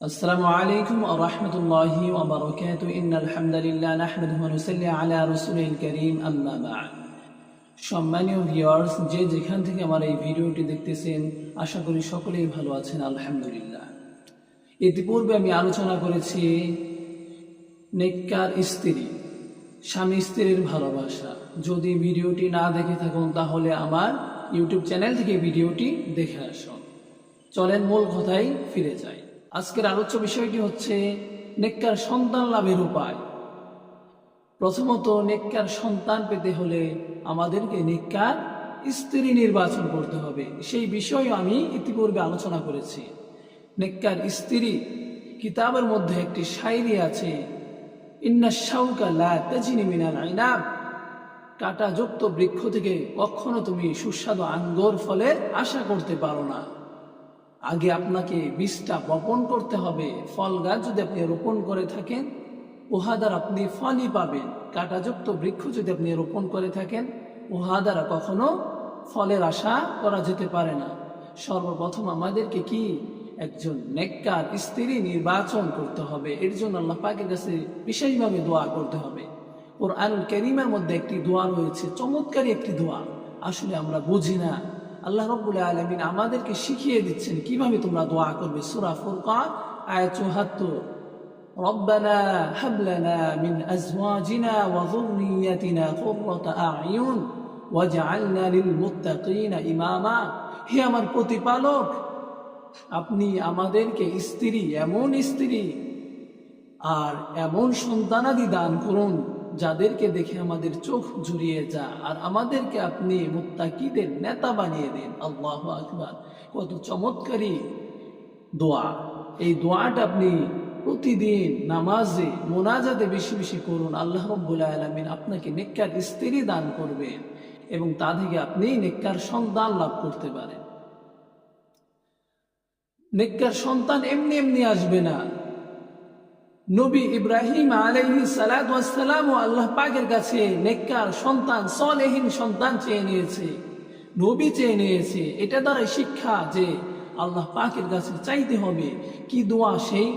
السلام عليكم ورحمة الله وبركاته إن الحمد لله نحمده ونصلي على رسوله الكريم أما بعد সম্মানীয় ভিউয়ার্স যে যেখান থেকে আমার এই ভিডিওটি দেখতেছেন আশা করি সকলেই ভালো আছেন আলহামদুলিল্লাহ ইতিপূর্বে আমি আলোচনা করেছি নেককার স্ত্রী স্বামী স্ত্রীর ভালোবাসা যদি ভিডিওটি না দেখে থাকুন তাহলে আমার ইউটিউব চ্যানেল থেকে ভিডিওটি দেখে আসুন চলেন মূল কথায় ফিরে যাই আজকের আলোচ্য বিষয়টি হচ্ছে নেককার সন্তান লাভের উপায়। প্রথমত, নেককার সন্তান পেতে হলে আমাদেরকে নেককার স্ত্রী নির্বাচন করতে হবে। সেই বিষয়ে আমি ইতিপূর্বে আলোচনা করেছি। নেককার স্ত্রী, কিতাবের মধ্যে একটি শায়রি আছে, ইন্না শাউকা লা তাজিনি মিনাল আইনাব। কাঁটাযুক্ত বৃক্ষ থেকে কখনো তুমি সুস্বাদু আঙ্গুর ফলের আশা করতে পারো না। আগে আপনাকে বীজটা বপন করতে হবে। ফল গাছ যদি আপনি রোপণ করে থাকেন, উহা দ্বারা আপনি ফলই পাবেন। কাঁটাযুক্ত বৃক্ষ যদি আপনি রোপণ করে থাকেন, উহা দ্বারা কখনো ফলের আশা করা যেতে পারে না। সর্বপ্রথম আমাদেরকে কি? একজন নেককার স্ত্রী নির্বাচন করতে হবে। এর জন্য আল্লাহ পাকের কাছে বিশেষভাবে দোয়া করতে হবে। ওর আনুল করিমের মধ্যে একটি দোয়া রয়েছে, চমৎকারী একটি দোয়া। আসলে আমরা বুঝি না। আল্লাহ রব্বুল আলমিন আমাদেরকে শিখিয়ে দিচ্ছেন কিভাবে তোমরা দোয়া করবে সুরা ফুরকান আয় চৌহাত্তর ربنا هب لنا من أزواجنا وذريتنا قرة أعين واجعلنا للمتقين إماما হে আমার প্রতিপালক আপনি আমাদেরকে স্ত্রী এমন স্ত্রী আর এমন সন্তানাদি দান করুন যাদেরকে দেখে আমাদের চোখ জুড়িয়ে যা, আর আমাদেরকে আপনি মুত্তাকিদের নেতা বানিয়ে দিন। আল্লাহ আকবার। কত চমৎকারী দোয়া। এই দোয়াটা আপনি প্রতিদিন নামাজে, মোনাজাতে বেশি বেশি করুন। আল্লাহ রব্বুল আলমিন আপনাকে নেককার স্ত্রী দান করবেন এবং তা থেকে আপনি নেককার সন্তান লাভ করতে পারেন। নেককার সন্তান এমনি এমনি আসবে না। নবী ইব্রাহিম আলাইহি সালাম ও আল্লাহ পাকের কাছে নেককার সন্তান, সলেহীন সন্তান চেয়ে নিয়েছে, নবী চেয়ে নিয়েছে। এটা দ্বারা শিক্ষা যে আল্লাহ পাকের কাছে চাইতে হবে, কি দোয়া সেই?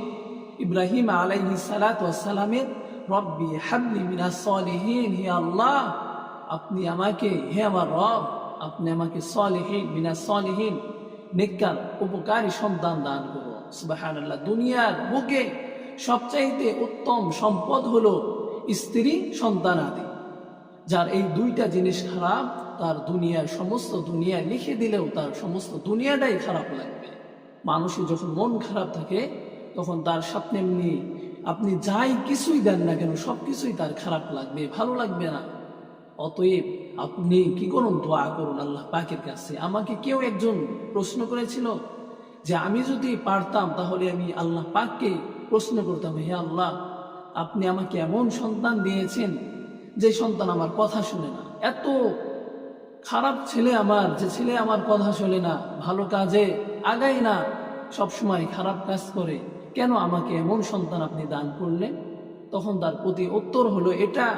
ইব্রাহিম আলাইহি সালামের রব্বি হাবলি মিনা সলেহীন, হে আল্লাহ, আপনি আমাকে, হে আমার রব, আপনি আমাকে সলেহীন মিনা সলেহীন, নেককার, উপকারী সন্তান দান করো সুবাহান্লাহ দুনিয়ার বুকে সবচাইতে উত্তম সম্পদ হলো স্ত্রী, সন্তান আদি। যার এই দুইটা জিনিস খারাপ, তার দুনিয়ার সমস্ত দুনিয়া লিখে দিলেও তার সমস্ত দুনিয়াটাই খারাপ লাগবে। মানুষের যখন মন খারাপ থাকে, তখন তার সামনে এমনি আপনি যাই কিছুই দেন না কেন সব কিছুই তার খারাপ লাগবে, ভালো লাগবে না। অতএব আপনি কি করুন দোয়া করুন আল্লাহ পাকের কাছে? আমাকে কেউ একজন প্রশ্ন করেছিল যে, আমি যদি পারতাম তাহলে আমি আল্লাহ পাককে প্রশ্ন করতাম হে আল্লাহ, আপনি আমাকে এমন সন্তান দিয়েছেন যে সন্তান আমার কথা শুনে না। এত খারাপ ছেলে আমার, যে ছেলে আমার কথা শোনে না, ভালো কাজে আগাই না, সবসময় খারাপ কাজ করে, কেন আমাকে এমন সন্তান আপনি দান করলেন? তখন তার প্রতি উত্তর হলো এটা,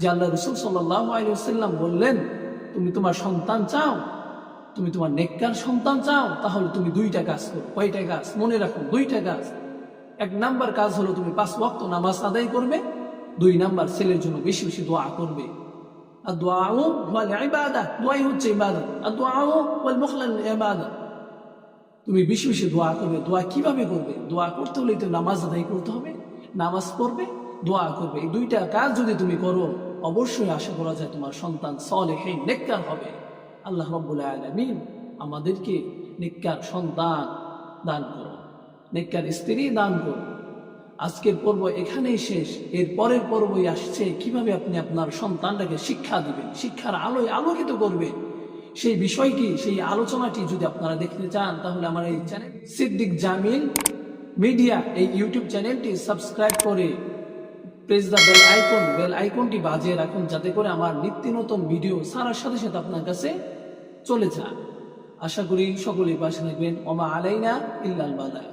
যে আল্লাহ রসুল সাল্লাম বললেন, তুমি তোমার সন্তান চাও, তুমি তোমার নেককার সন্তান চাও, তাহলে তুমি দুইটা কাজ করো, কয়টা কাজ? মনে রাখো দুইটা কাজ। এক নাম্বার কাজ হলো তুমি পাঁচ ওয়াক্ত নামাজ আদায় করবে, দুই নাম্বার ছেলের জন্য বেশি বেশি দোয়া করবে। আর দোয়াও ওয়াল ইবাদা, দোয়াই হচ্ছে ইবাদত। আর দোয়াও ওয়াল মুখলাল ইবাদত তুমি বেশি বেশি দোয়া করবে, দোয়া কীভাবে করবে? দোয়া করতে হলে তো নামাজ আদায় করতে হবে, নামাজ পড়বে, দোয়া করবে। এই দুইটা কাজ যদি তুমি করো, অবশ্যই আশা করা যায় তোমার সন্তান সলেহীন, নেককার হবে। আল্লাহ রব্বুল আলমিন আমাদেরকে নেককার সন্তান দান করো। নেককার স্ত্রী দান করো আজকের পর্ব এখানেই শেষ। এর পরের পর্বই আসছে। কীভাবে আপনি আপনার সন্তানটাকে শিক্ষা দিবেন, শিক্ষার আলোয় আলোকিত করবেন সেই বিষয়টি, সেই আলোচনাটি যদি আপনারা দেখতে চান, তাহলে আমার এই চ্যানেল সিদ্দিক জামিল মিডিয়া, এই ইউটিউব চ্যানেলটি সাবস্ক্রাইব করে press the bell icon, bell আইকনটি বাজিয়ে রাখুন, যাতে করে আমার নিত্য নতুন ভিডিও সারার সাথে সাথে আপনার কাছে চলে যান আশা করি সকলেই পাশে থাকবেন। ওমা আলাইনা ইল্লাল বালা